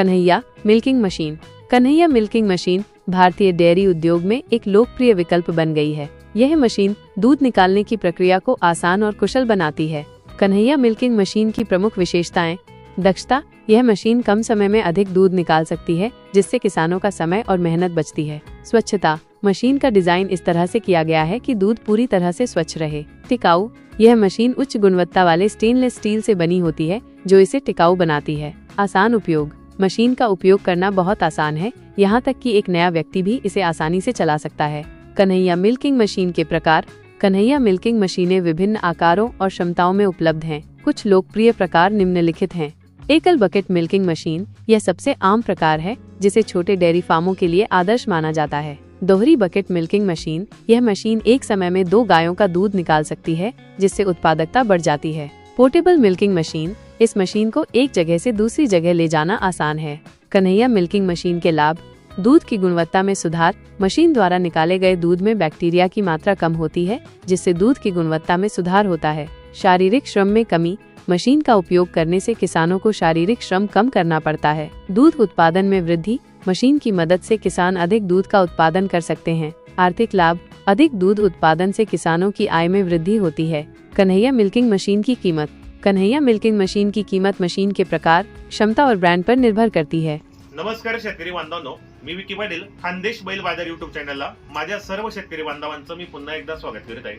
Kanhaiya milking machine. Kanhaiya milking machine भारतीय dairy उद्योग में एक लोकप्रिय विकल्प बन गई है। यह मशीन दूध निकालने की प्रक्रिया को आसान और कुशल बनाती है। कन्हैया मिल्किंग मशीन की प्रमुख विशेषताएँ। दक्षता, यह मशीन कम समय में अधिक दूध निकाल सकती है, जिससे किसानों का समय और मेहनत बचती है। स्वच्छता, मशीन का डिज़ाइन इस तरह से किया गया है कि दूध पूरी तरह से स्वच्छ रहे। टिकाऊ, यह मशीन उच्च गुणवत्ता वाले स्टेनलेस स्टील से बनी होती है, जो इसे टिकाऊ बनाती है। आसान उपयोग। मशीन का उपयोग करना बहुत आसान है। यहाँ तक कि एक नया व्यक्ति भी इसे आसानी से चला सकता है। कन्हैया मिल्किंग मशीन के प्रकार। कन्हैया मिल्किंग मशीनें विभिन्न आकारों और क्षमताओं में उपलब्ध हैं। कुछ लोकप्रिय प्रकार निम्नलिखित हैं। एकल बकेट मिल्किंग मशीन यह सबसे आम प्रकार है, जिसे छोटे डेयरी फार्मों के लिए आदर्श माना जाता है। दोहरी बकेट मिल्किंग मशीन यह मशीन एक समय में दो गायों का दूध निकाल सकती है, जिससे उत्पादकता बढ़ जाती है। पोर्टेबल मिल्किंग मशीन इस मशीन को एक जगह से दूसरी जगह ले जाना आसान है। कन्हैया मिल्किंग मशीन के लाभ, दूध की गुणवत्ता में सुधार, मशीन द्वारा निकाले गए दूध में बैक्टीरिया की मात्रा कम होती है, जिससे दूध की गुणवत्ता में सुधार होता है। शारीरिक श्रम में कमी, मशीन का उपयोग करने से किसानों को शारीरिक श्रम कम करना पड़ता है। दूध उत्पादन में वृद्धि, मशीन की मदद से किसान अधिक दूध का उत्पादन कर सकते हैं। आर्थिक लाभ, अधिक दूध उत्पादन से किसानों की आय में वृद्धि होती है। कन्हैया मिल्किंग मशीन की कीमत कन्हैया मिल्किंग मशीन की कीमत मशीन के प्रकार क्षमता और ब्रांड पर निर्भर करती है। नमस्कार शेतकरी बांधवांनो मी विकी पाटील खानदेश बैल बाजार युट्यूब चॅनलला माझ्या सर्व शेतकरी बांधवांचं मी पुन्हा एकदा स्वागत करीत आहे.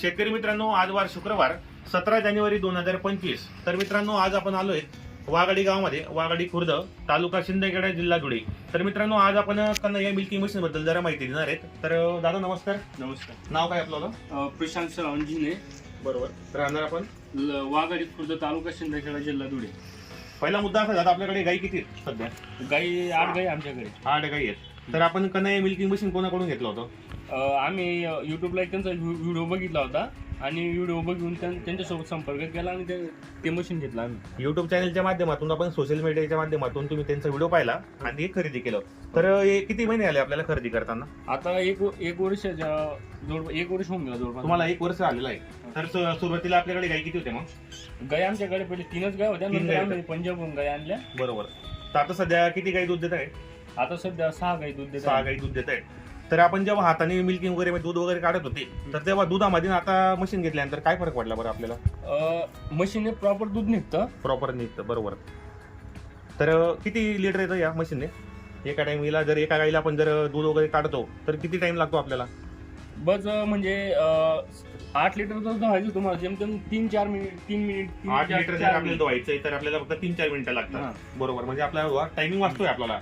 शेतकरी मित्रांनो आज वार शुक्रवार सतरा जानेवारी दोन हजार पंचवीस. तर मित्रांनो आज आपण आलोय वाघाडी गावामध्ये वाघाडी खुर्द तालुका शिंदेगड जिल्हा धुळे. तर मित्रांनो आज आपण कन्हैया मिल्किंग मशीन बद्दल जरा माहिती देणार आहेत. तर दादा नमस्कार. नमस्कार. नाव काय आपलं? प्रशांत सरांजीने बरोबर. राहणार आपण? वाघाडी खुर्द तालुका शिंदखेडा जिल्हा धुळे. पहिला मुद्दा असा दादा आपल्याकडे गाई किती आहेत सध्या? गाई आठ गाई आमच्याकडे. आठ गाई आहेत. तर आपण कन्हैया मिल्किंग मशीन कोणाकडून घेतलं होतं? अ, आम्ही युट्यूबला एक त्यांचा व्हि- व्हिडिओ बघितला होता. आणि व्हिडिओ बघून त्यां- त्यांच्यासोबत संपर्क केला आणि ते- ते मशीन घेतलं आम्ही. युट्यूब चॅनलच्या माध्यमातून आपण सोशल मीडियाच्या माध्यमातून तुम्ही त्यांचा व्हिडिओ पाहिला आणि एक खरेदी केलं. तर हे किती महिने आले आपल्याला खरेदी करताना? आता एक एक जवळ एक वर्ष होऊन गेला जवळपास तुम्हाला एक वर्ष आलेलं आहे. तर सु- सुरुवातीला आपल्याकडे गाई किती होते मग? गाय आमच्याकडे पहिले तीनच गाय होत्या तीन नंतर गाय आम्ही पंजाबहून गाय आणल्या. बरोबर. तर आता सध्या किती गाई दूध देत आहे आता सध्या सहा गाई दूध देतात सहा गाई दूध देत आहे तर आपण जेव्हा हाताने मिल्किंग वगैरे म्हणजे दूध वगैरे काढत होते तर तेव्हा दुधामध्ये आणि आता मशीन घेतल्यानंतर काय फरक पडला बरं आपल्याला मशीनने प्रॉपर दूध निघतं प्रॉपर निघतं बरोबर तर किती लिटर येतं या मशीनने एका टाइमला जर एका गाईला आपण जर दूध वगैरे काढतो तर किती टाइम लागतो आपल्याला बस म्हणजे आठ लिटर दूध व्हायचं तुम्हाला जेमतेम तीन चार मिनिट तीन मिनिट तीन आठ चार- लिटर जर चार आपल्याला मिनिट. धुवायचंय तर आपल्याला फक्त तीन चार मिनिटं लागतात. बरोबर म्हणजे आपला टायमिंग वाचतोय आपल्याला.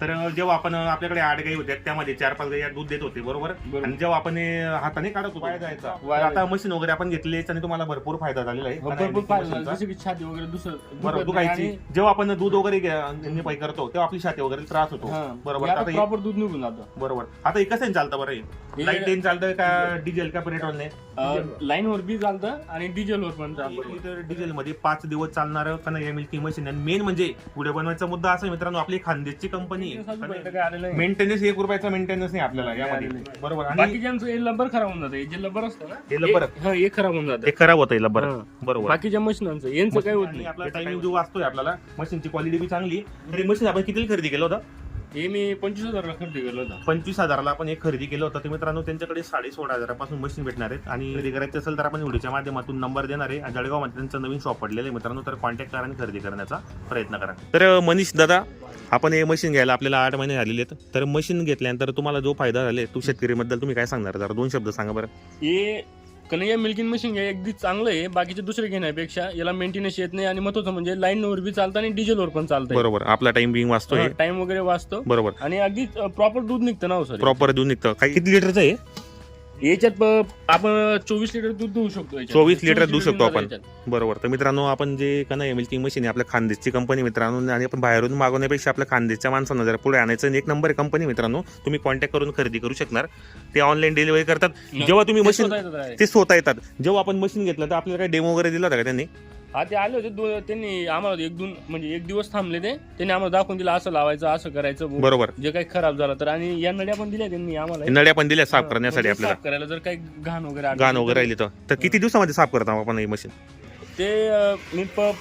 तर जेव्हा आपण आपल्याकडे आठ गाई होत्या त्यामध्ये चार पाच गाई दूध देत होते बरोबर? बरोबर. आणि जेव्हा आपण हे हाताने काढत होतो. वाया जायचा तर आता मशीन वगैरे आपण घेतली आणि तुम्हाला भरपूर फायदा झालेला आहे. भरपूर फायदा झाला. मशीनचा. जसं की छाती वगैरे दुसरं बरोबर दुखत नाही दुखायची. आणि- जेव्हा आपण दूध वगैरे घ्या- निपाई करतो तेव्हा आपली छाती वगैरे त्रास होतो. हा. बरोबर. आता हे- प्रॉपर दूध निघून जातं. बरोबर. आता हे कसं चालतं बरं हे- लाइट टेन चालतं का डिझेल का पेट्रोलने लाईन वर बी चालतं आणि डिझेल वर पण चालतं. लिटर डिझेल मध्ये पाच दिवस चालणार का नाही मिल्किंग मशीन आणि मेन म्हणजे पुढे बनवायचा मुद्दा असा आहे मित्रांनो आपली खानदेशची कंपनी. मेंटेनन्स एक रुपयाचा मेंटेनन्स नाही आपल्याला यामध्ये. बरोबर. आणि बाकीच्यांचं हे लबर खराब होऊन जातं. हे जे लबर असतं ना हे लबर? हे- खराब होऊन जातं. ते खराब होतं लबर हा. बरोबर. बाकीच्या मशीनांचं यांचं काय होत आणि नाही. आपला टाइमिंग जो वाचतोय आपल्याला मशीनची क्वालिटी बी चांगली. तरी मशीन आपण किती खरेदी केलं होतं? हे मी पंचवीस हजारला खरेदी केलं होतं. पंचवीस हजाराला आपण एक खरेदी केलं होतं. तर मित्रांनो त्यांच्याकडे साडे सोळा हजारापासून मशीन भेटणार आहेत. आणि खरेदी करायची असेल तर आपण व्हिडिओच्या माध्यमातून नंबर देणार आहे. आणि जळगावमध्ये त्यांचं नवीन शॉप पडलेलं आहे. मित्रांनो तर कॉन्टॅक्ट करा आणि खरेदी करण्याचा प्रयत्न करा. तर मनीष दादा आपण हे मशीन घ्यायला आपल्याला आठ महिने झालेले आहेत. तर मशीन घेतल्यानंतर तुम्हाला जो फायदा झाले तू शेतकरीबद्दल तुम्ही काय सांगणार? जरा दोन शब्द सांगा बरं. हे कन्हैया मिल्किंग मशीन हे अगदी चांगलं आहे. बाकीचे दुसरे घेण्यापेक्षा याला मेंटेनन्स येत नाही आणि महत्वाचं म्हणजे लाईनवर बी चालतं आणि डिझेलवर पण चालतं बरोबर. आपला टाइम बिंग वाचतोय. टाइम वगैरे वाचतो. बरोबर. आणि अगदी प्रॉपर दूध निघतं ना हो सर प्रॉपर दूध निघतं. काय किती लिटरचं आहे याच्यात आपण चोवीस लिटर दूध देऊ शकतो याच्यात. 24 लिटर देऊ शकतो आपण. याच्यात. बरोबर तर मित्रांनो आपण जे का नाही मिल्किंग मशीन आहे आपल्या खानदेशची कंपनी मित्रांनो आणि आपण बाहेरून मागवण्यापेक्षा आपल्या खानदेशच्या माणसांना जरा पुढे आणायचं आणि एक नंबर कंपनी मित्रांनो तुम्ही कॉन्टॅक्ट करून खरेदी करू शकणार ते ऑनलाईन डिलिव्हरी करतात जेव्हा तुम्ही ते मशीन स्वतः येतात आहे. ते स्वतः येतात जेव्हा आपण मशीन घेतलं तर आपल्याला काय डेमो वगैरे दिला होता का त्यांनी हा ते आले होते दो- त्यांनी आम्हाला एक दोन म्हणजे एक दिवस थांबले ते. त्यांनी आम्हाला दाखवून दिलं असं लावायचं असं करायचं. बरोबर. जे काही खराब झालं तर. आणि या नड्या पण दिल्या त्यांनी आम्हाला. नड्या पण दिल्या साफ करण्यासाठी म्हणजे आपल्याला. साफ करायला जर काही घाण वगैरे गाण वगैरे राहिली तर. तर किती दिवसामध्ये साफ करता आपण ही मशीन ते मी प-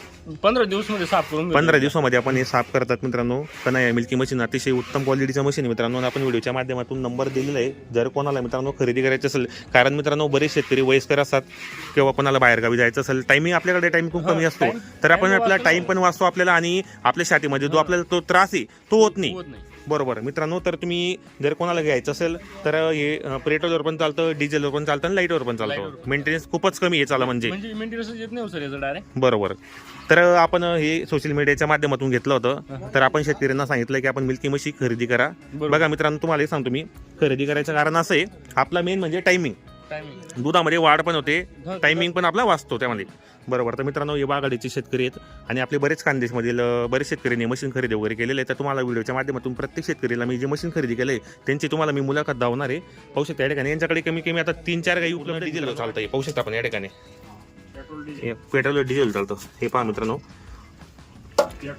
पंधरा दिवसमध्ये साफ करून. पंधरा दिवसामध्ये आपण हे साफ करतात मित्रांनो कनाया मिल्की मशीन अतिशय उत्तम क्वालिटीचं मशीन आहे मित्रांनो आणि आपण व्हिडिओच्या माध्यमातून नंबर दिलेला आहे जर कोणाला मित्रांनो खरेदी करायची असेल कारण मित्रांनो बरेच शेतकरी वयस्कर असतात किंवा कोणाला बाहेरगावी जायचं असेल टायमिंग आपल्याकडे टाइम खूप कमी असतो तर आपण आपला. टाइम पण वाचतो आपल्याला आणि आपल्या शातीमध्ये जो. आपल्याला तो त्रास आहे तो होत नाही बरोबर. मित्रांनो तर तुम्ही जर कोणाला घ्यायचं असेल तर हे पेट्रोलवर पण चालतं डिझेलवर पण चालतं आणि लाईटवर पण चालतं. मेंटेनन्स खूपच कमी आहे चाला म्हणजे. म्हणजे मेंटेनन्स येत नाही हो सर याचं डायरेक्ट बरोबर. तर आपण हे सोशल मीडियाच्या माध्यमातून घेतलं होतं. तर आपण शेतकऱ्यांना सांगितलं की आपण मिल्की म्हशी खरेदी करा. बघा मित्रांनो तुम्हाला सांगतो मी. खरेदी करायचं कारण असं आहे आपला मेन म्हणजे टायमिंग दुधामध्ये वाढ पण होते. टायमिंग पण आपला वाचतो त्यामध्ये. बरोबर तर मित्रांनो हे बागाडीचे शेतकरी आहेत आणि आपले बरेच खानदेशमधील अं, बरेच शेतकऱ्यांनी मशीन खरेदी वगैरे केलेले आहे तर तुम्हाला व्हिडिओच्या माध्यमातून प्रत्येक शेतकरीला मी जे मशीन खरेदी केलंय त्यांची तुम्हाला मी मुलाखत दावणार आहे. पाहू शकता या ठिकाणी. यांच्याकडे कमी कमी आता तीन चार काही उपलब्ध डिझेल चालतं पाहू शकता आपण या ठिकाणी. Petrol diesel. चालतं. हे पहा मित्रांनो.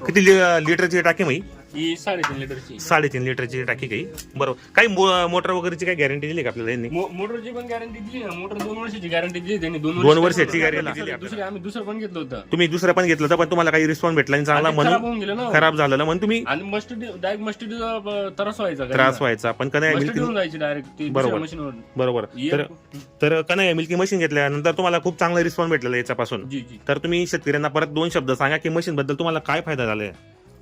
किती लि- लिटरची टाकी माही ही साडेतीन लिटरची. साडेतीन लिटरची टाकी काही. बरोबर. काही मो- मोटर वगैरेची काही गॅरंटी दिली का आपल्याला यांनी? मो- मोटरची पण गॅरंटी दिली ना. मोटर दोन वर्षाची गॅरंटी दिली त्यांनी. दोन वर्षाची guarantee दिली दुसरी आम्ही दुसरं पण घेतलं होतं. तुम्ही दुसरं पण घेतलं तर पण तुम्हाला काही रिस्पॉन्स भेटला नाही. चांगला खराब म्हणून होऊन गेलं ना. खराब झालेलं म्हणून तुम्ही आणि मस्टडी डायरेक्ट मस्टडीचा त्रास व्हायचा त्रास व्हायचा. पण मस्टडी मिल्की जायची डायरेक्ट बरोबर. मशीनवर बरोबर. तर तर कनाया मिल्की मशीन घेतल्यानंतर तुम्हाला खूप चांगला रिस्पॉन्स भेटलेला याच्यापासून. जी जी. तर तुम्ही शेतकऱ्यांना परत दोन शब्द सांगा की मशीन बद्दल तुम्हाला काय फायदा झालाय?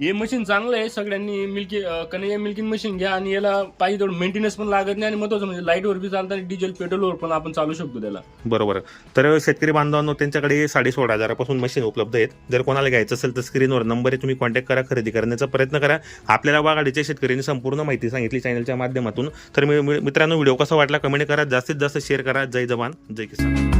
हे मशीन चांगलं आहे सगळ्यांनी मिल्की कन्हैया मिल्किंग मशीन घ्या आणि याला पाहिजे तेवढं मेंटेनन्स पण लागत नाही आणि महत्वाचं म्हणजे लाईटवर बी चालतं आणि डिझेल पेट्रोलवर पण आपण चालू शकतो त्याला. बरोबर. तर शेतकरी बांधवांनो त्यांच्याकडे साडे सोळा हजारापासून मशीन उपलब्ध आहेत. जर कोणाला घ्यायचं असेल तर स्क्रीनवर नंबर आहे तुम्ही कॉन्टॅक्ट करा खरेदी करण्याचा प्रयत्न करा. आपल्याला बागाडीच्या शेतकऱ्यांनी संपूर्ण माहिती सांगितली चॅनलच्या माध्यमातून. तर मी- मित्रांनो व्हिडिओ कसा वाटला कमेंट करा. जास्तीत जास्त शेअर करा. जय जवान जय किसान.